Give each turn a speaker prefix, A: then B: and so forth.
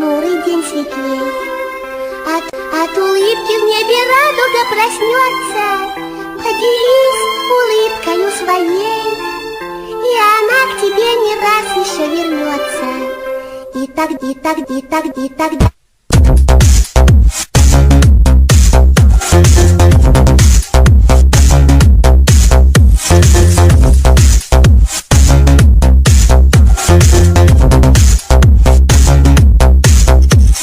A: понурый день светлей. От, от улыбки в небе радуга проснется, Поделись улыбкою своей, И она к тебе не раз еще вернется. И так, и так, и так, и
B: тогда.